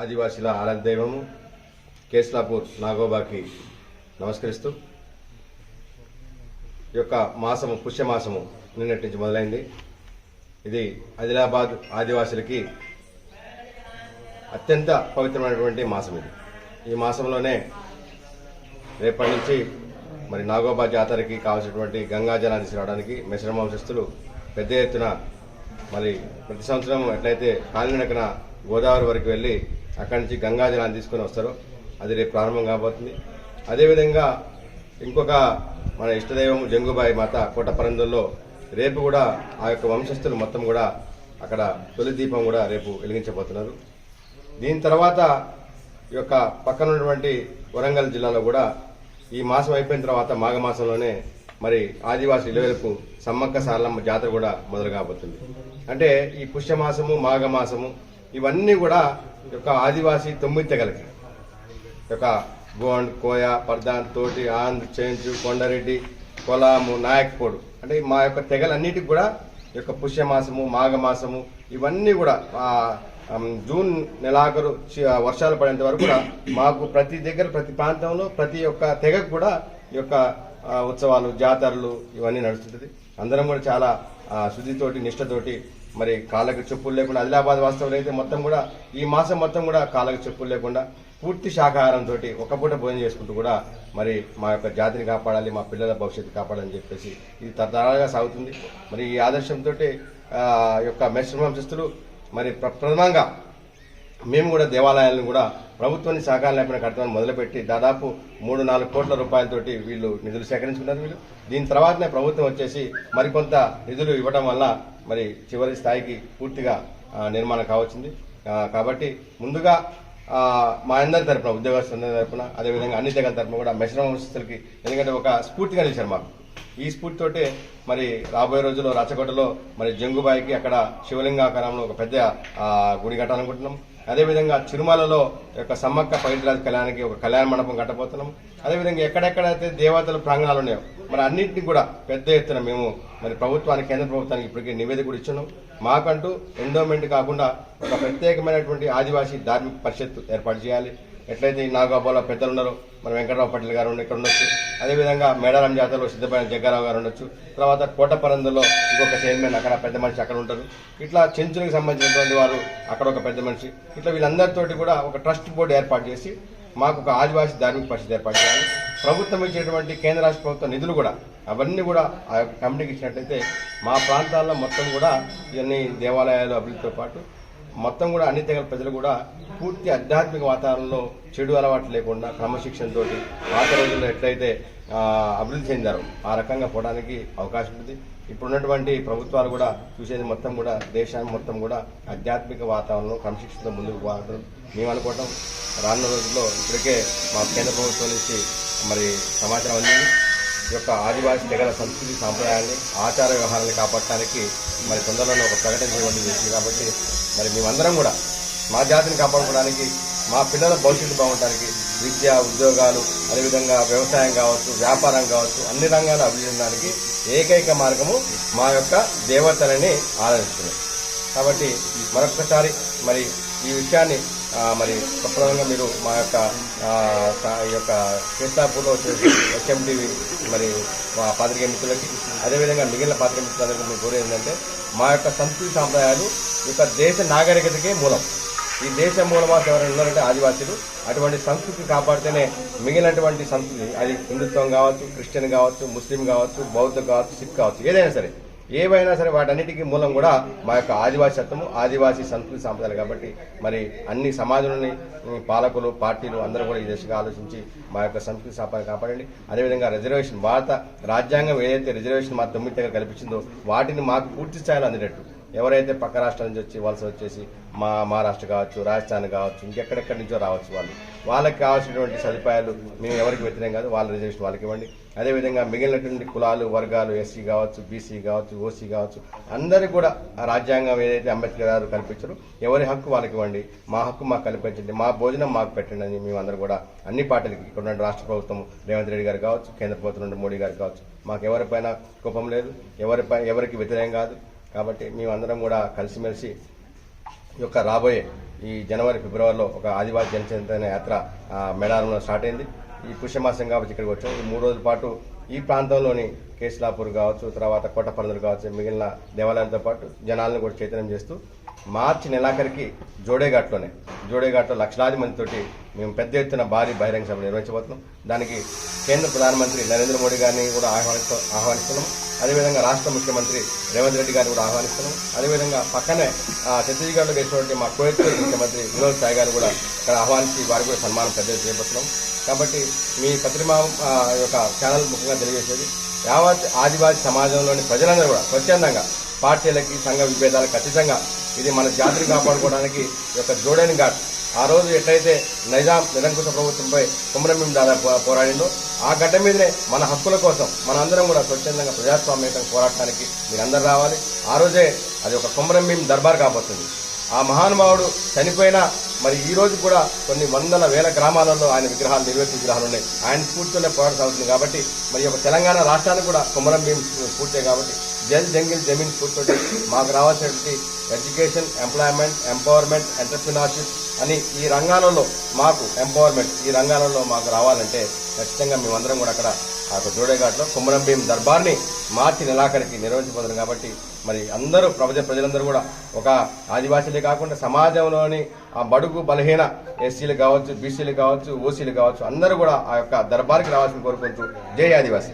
ఆదివాసీల ఆరాధ దైవము కేస్లాపూర్ నాగోబాకి నమస్కరిస్తూ ఈ యొక్క మాసము పుష్యమాసము నిన్నటి నుంచి మొదలైంది. ఇది ఆదిలాబాద్ ఆదివాసులకి అత్యంత పవిత్రమైనటువంటి మాసం ఇది. ఈ మాసంలోనే రేపటి నుంచి మరి నాగోబా జాతరకి కావాల్సినటువంటి గంగా జలాన్ని తీసుకురావడానికి మిశ్రమ వంశస్థులు పెద్ద ఎత్తున మరి ప్రతి సంవత్సరం ఎట్లయితే కాలినడకన గోదావరి వరకు వెళ్ళి అక్కడి నుంచి గంగా జలాన్ని తీసుకొని వస్తారు. అది రేపు ప్రారంభం కాబోతుంది. అదేవిధంగా ఇంకొక మన ఇష్టదైవం జంగుబాయి మాత కోటపరందుల్లో రేపు కూడా ఆ యొక్క వంశస్థులు మొత్తం కూడా అక్కడ తొలి దీపం కూడా రేపు వెలిగించబోతున్నారు. దీని తర్వాత ఈ యొక్క పక్కన ఉన్నటువంటి వరంగల్ జిల్లాలో కూడా ఈ మాసం అయిపోయిన తర్వాత మాఘమాసంలోనే మరి ఆదివాసీ ఇలవేలకు సమ్మక్క సారలమ్మ జాతర కూడా మొదలు కాబోతుంది. అంటే ఈ పుష్యమాసము మాఘమాసము ఇవన్నీ కూడా ఈ యొక్క ఆదివాసీ తొమ్మిది తెగలకి యొక్క గోండ్ కోయ పర్దాన్ తోటి ఆంధ్ర చెంచు కొండారెడ్డి కొలాము నాయక్పోడు అంటే మా యొక్క తెగలన్నిటికి కూడా ఈ యొక్క పుష్యమాసము మాఘమాసము ఇవన్నీ కూడా జూన్ నెలాఖరు వర్షాలు పడేంత వరకు కూడా మాకు ప్రతి దగ్గర ప్రతి ప్రాంతంలో ప్రతి ఒక్క తెగకు కూడా ఈ యొక్క ఉత్సవాలు జాతరలు ఇవన్నీ నడుస్తుంటుంది. అందరం కూడా చాలా శుద్ధితోటి నిష్టతోటి మరి కాళ్ళకు చెప్పులు లేకుండా ఆదిలాబాద్ వాస్తవంలో అయితే మొత్తం కూడా ఈ మాసం మొత్తం కూడా కాళ్ళకు చెప్పులు లేకుండా పూర్తి శాకాహారంతో ఒక పూట భోజనం చేసుకుంటూ కూడా మరి మా యొక్క జాతిని కాపాడాలి మా పిల్లల భవిష్యత్తు కాపాడాలని చెప్పేసి ఇది తరతరాలుగా సాగుతుంది. మరి ఈ ఆదర్శంతో యొక్క మెస్టర్ మరి ప్ర- ప్రథమంగా మేము కూడా దేవాలయాలను కూడా ప్రభుత్వాన్ని సహకారం లేకుండా కట్టడం మొదలుపెట్టి దాదాపు మూడు నాలుగు కోట్ల రూపాయలతోటి వీళ్ళు నిధులు సేకరించుకున్నారు వీళ్ళు. దీని తర్వాతనే ప్రభుత్వం వచ్చేసి మరికొంత నిధులు ఇవ్వడం వల్ల మరి చివరి స్థాయికి పూర్తిగా నిర్మాణం కావచ్చింది. కాబట్టి ముందుగా మా అందరి తరపున ఉద్యోగస్తులందరి తరపున అదేవిధంగా అన్ని దగ్గర తరపున కూడా మిశ్రమ సంస్థలకి ఎందుకంటే ఒక స్ఫూర్తిగా నిలిచారు మాకు. ఈ స్ఫూర్తితోటే మరి రాబోయే రోజుల్లో రచ్చగొట్టలో మరి జంగుబాయికి అక్కడ శివలింగాకారంలో ఒక పెద్ద గుడి కట్టాలనుకుంటున్నాం. అదేవిధంగా చిరుమలలో యొక్క సమ్మక్క పవిత్రాజు కళ్యాణానికి ఒక కళ్యాణ మండపం కట్టబోతున్నాం అదేవిధంగా ఎక్కడెక్కడైతే దేవతల ప్రాంగణాలు ఉన్నాయో మరి అన్నింటినీ కూడా పెద్ద ఎత్తున మేము మరి ప్రభుత్వానికి కేంద్ర ప్రభుత్వానికి ఇప్పటికీ నివేదిక కూడా ఇచ్చున్నాం. మాకంటూ ఎండోమెంట్ కాకుండా ఒక ప్రత్యేకమైనటువంటి ఆదివాసీ ధార్మిక పరిషత్ ఏర్పాటు చేయాలి. ఎట్లయితే ఈ పెద్దలు ఉన్నారు మన వెంకటరావు పటేల్ గారు ఇక్కడ ఉండొచ్చు. అదేవిధంగా మేడారం జాతరలో సిద్ధపడిన జగ్గారావు గారు ఉండొచ్చు. తర్వాత కోటపరందులో ఇంకొక చైర్మన్ అక్కడ పెద్ద మనిషి అక్కడ ఉంటారు. ఇట్లా చెంచులకు సంబంధించినటువంటి వారు అక్కడ ఒక పెద్ద మనిషి. ఇట్లా వీళ్ళందరితోటి కూడా ఒక ట్రస్ట్ బోర్డు ఏర్పాటు చేసి మాకు ఒక ఆదివాసీ ధార్మిక పరిషత్ ఏర్పాటు చేయాలి. ప్రభుత్వం ఇచ్చేటువంటి కేంద్ర రాష్ట్ర ప్రభుత్వ నిధులు కూడా అవన్నీ కూడా ఆ యొక్క కమిటీకి ఇచ్చినట్లయితే మా ప్రాంతాల్లో మొత్తం కూడా ఇవన్నీ దేవాలయాలు అభివృద్ధితో పాటు మొత్తం కూడా అన్ని తెగల ప్రజలు కూడా పూర్తి ఆధ్యాత్మిక వాతావరణంలో చెడు అలవాట్లు లేకుండా క్రమశిక్షణతో పాత రోజుల్లో ఎట్లయితే అభివృద్ధి చెందారు ఆ రకంగా పోవడానికి అవకాశం ఉంది. ఇప్పుడున్నటువంటి ప్రభుత్వాలు కూడా చూసేది మొత్తం కూడా దేశాన్ని మొత్తం కూడా ఆధ్యాత్మిక వాతావరణంలో క్రమశిక్షణతో ముందుకు పోవడం మేము అనుకోవటం. రానున్న రోజుల్లో ఇప్పటికే మా కేంద్ర ప్రభుత్వం నుంచి మరి సమాచారం అందింది. ఈ యొక్క ఆదివాసీ తెగల సంస్కృతి సాంప్రదాయాన్ని ఆచార వ్యవహారాన్ని కాపాడటానికి మరి తొందరలోనే ఒక ప్రకటన చేయడం కాబట్టి మరి మేమందరం కూడా మా జాతిని కాపాడుకోవడానికి మా పిల్లల భవిష్యత్తు బాగుండడానికి విద్య ఉద్యోగాలు అదేవిధంగా వ్యవసాయం కావచ్చు వ్యాపారం కావచ్చు అన్ని రంగాలు అభివృద్ధి ఏకైక మార్గము మా యొక్క దేవతలని ఆరాధిస్తుంది కాబట్టి మరొకసారి మరి ఈ విషయాన్ని మరి ప్రప్రదంగా మీరు మా యొక్క ఈ యొక్క కృష్ణాపూర్లో వచ్చేసి హెచ్ఎంటీవీ మరి మా పాత్రికేయ మిత్రులకి అదేవిధంగా మిగిలిన పాత్రికేయ మిత్రులందరికీ మేము కోరేది ఏంటంటే మా యొక్క సంస్కృతి సాంప్రదాయాలు యొక్క దేశ నాగరికతకే మూలం. ఈ దేశ మూలవాసి ఎవరైనా ఉన్నారంటే ఆదివాసీలు. అటువంటి సంస్కృతి కాపాడితేనే మిగిలినటువంటి సంస్కృతి అది హిందుత్వం కావచ్చు క్రిస్టియన్ కావచ్చు ముస్లిం కావచ్చు బౌద్ధ కావచ్చు సిక్ కావచ్చు ఏదైనా సరే. ఏవైనా సరే వాటన్నిటికీ మూలం కూడా మా యొక్క ఆదివాసత్వము ఆదివాసీ సంస్కృతి సాంప్రదాయాలు కాబట్టి మరి అన్ని సమాజంలోని పాలకులు పార్టీలు అందరూ కూడా ఈ దిశగా ఆలోచించి మా యొక్క సంస్కృతి సాంప్రదాయం కాపాడండి. అదేవిధంగా రిజర్వేషన్ భారత రాజ్యాంగం ఏదైతే రిజర్వేషన్ మా తొమ్మిది దగ్గర కల్పించిందో వాటిని మాకు పూర్తి స్థాయిలో అందేటట్టు ఎవరైతే పక్క రాష్ట్రాల నుంచి వచ్చి వలస వచ్చేసి మా మహారాష్ట్ర కావచ్చు రాజస్థాన్ కావచ్చు ఇంకెక్కడెక్కడి నుంచో రావచ్చు వాళ్ళు. వాళ్ళకి కావాల్సినటువంటి సదుపాయాలు మేము ఎవరికి వ్యతిరేకం కాదు వాళ్ళ రిజర్వేషన్ వాళ్ళకి ఇవ్వండి. అదేవిధంగా మిగిలినటువంటి కులాలు వర్గాలు ఎస్సీ కావచ్చు బీసీ కావచ్చు ఓసీ కావచ్చు అందరికీ కూడా రాజ్యాంగం ఏదైతే అంబేద్కర్ గారు కల్పించారో ఎవరి హక్కు వాళ్ళకి ఇవ్వండి. మా హక్కు మాకు కల్పించండి. మా భోజనం మాకు పెట్టండి అని మేమందరం కూడా అన్ని పార్టీలకి ఇక్కడ రాష్ట్ర ప్రభుత్వం రేవంత్ రెడ్డి గారు కావచ్చు కేంద్ర ప్రభుత్వం నుండి మోడీ గారు కావచ్చు మాకు ఎవరిపైన కోపం లేదు ఎవరిపై ఎవరికి వ్యతిరేకం కాదు. కాబట్టి మేమందరం కూడా కలిసిమెలిసి యొక్క రాబోయే ఈ జనవరి ఫిబ్రవరిలో ఒక ఆదివాసి జనచైతన్య యాత్ర ఆ, మేడారంలో స్టార్ట్ అయింది. ఈ పుష్యమాసం కాబట్టి ఇక్కడికి వచ్చాం. ఈ మూడు రోజుల పాటు ఈ ప్రాంతంలోని కేసులాపూర్ కావచ్చు తర్వాత కోటపల్లెలు కావచ్చు మిగిలిన దేవాలయాలతో పాటు జనాలను కూడా చైతన్యం చేస్తూ మార్చి నెలాఖరికి జోడేఘాట్లోనే జోడేఘాట్లో లక్షలాది మందితోటి మేము పెద్ద ఎత్తున భారీ బహిరంగ సభ నిర్వహించబోతున్నాం. దానికి కేంద్ర ప్రధానమంత్రి నరేంద్ర మోడీ గారిని కూడా ఆహ్వానిస్తూ ఆహ్వానిస్తున్నాం. అదేవిధంగా రాష్ట్ర ముఖ్యమంత్రి రేవంత్ రెడ్డి గారిని కూడా ఆహ్వానిస్తున్నాం. అదేవిధంగా పక్కనే ఆ, ఛత్తీస్గఢ్లో గెలిచినటువంటి మా కోయత్ ముఖ్యమంత్రి వినోద్ సాయి గారిని కూడా ఇక్కడ ఆహ్వానించి వారికి కూడా సన్మానం పెద్ద ఎత్తున కాబట్టి మీ పత్రిమా యొక్క ఛానల్ ముఖ్యంగా తెలియజేసేది యావత్ ఆదివాసీ సమాజంలోని ప్రజలందరూ కూడా స్వచ్ఛందంగా పార్టీలకి సంఘ విభేదాలకు ఖచ్చితంగా ఇది మన జాతిని కాపాడుకోవడానికి యొక్క జోడైన ఘాట్ ఆ రోజు ఎట్లయితే నైజాం నిరంకుశ ప్రభుత్వంపై కుమరంభీం దాదాపు పోరాడిందో ఆ గడ్డ మీదనే మన హక్కుల కోసం మనందరం కూడా స్వచ్ఛందంగా ప్రజాస్వామ్యంగా పోరాటానికి మీరందరూ రావాలి. ఆ రోజే అది ఒక కుమరంభీం దర్బార్ కాబోతుంది. ఆ మహానుభావుడు చనిపోయినా మరి ఈ రోజు కూడా కొన్ని వందల వేల గ్రామాలలో ఆయన విగ్రహాలు నిర్వహిత విగ్రహాలు ఉన్నాయి. ఆయన స్ఫూర్తితోనే పోరాటం కాబట్టి మరి ఒక తెలంగాణ రాష్ట్రానికి కూడా కుమరం భీం స్ఫూర్తే కాబట్టి జల్ జంగిల్ జమీన్ స్ఫూర్తితోటి మాకు రావాల్సినటువంటి ఎడ్యుకేషన్ ఎంప్లాయ్మెంట్ ఎంపవర్మెంట్ ఎంటర్ప్రినర్షిప్ అని ఈ రంగాలలో మాకు ఎంపవర్మెంట్ ఈ రంగాలలో మాకు రావాలంటే ఖచ్చితంగా మేమందరం కూడా అక్కడ ఆ జోడేఘాట్లో కుమరం భీం దర్బార్ని మార్చి నెలాఖరికి నిర్వహించబోతున్నాం కాబట్టి మరి అందరూ ప్రజ ప్రజలందరూ కూడా ఒక ఆదివాసీలే కాకుండా సమాజంలోని ఆ బడుగు బలహీన ఎస్సీలు కావచ్చు బీసీలు కావచ్చు ఓసీలు కావచ్చు అందరూ కూడా ఆ యొక్క దర్బార్కి రావాల్సిన కోరుకుంటూ జై ఆదివాసీ.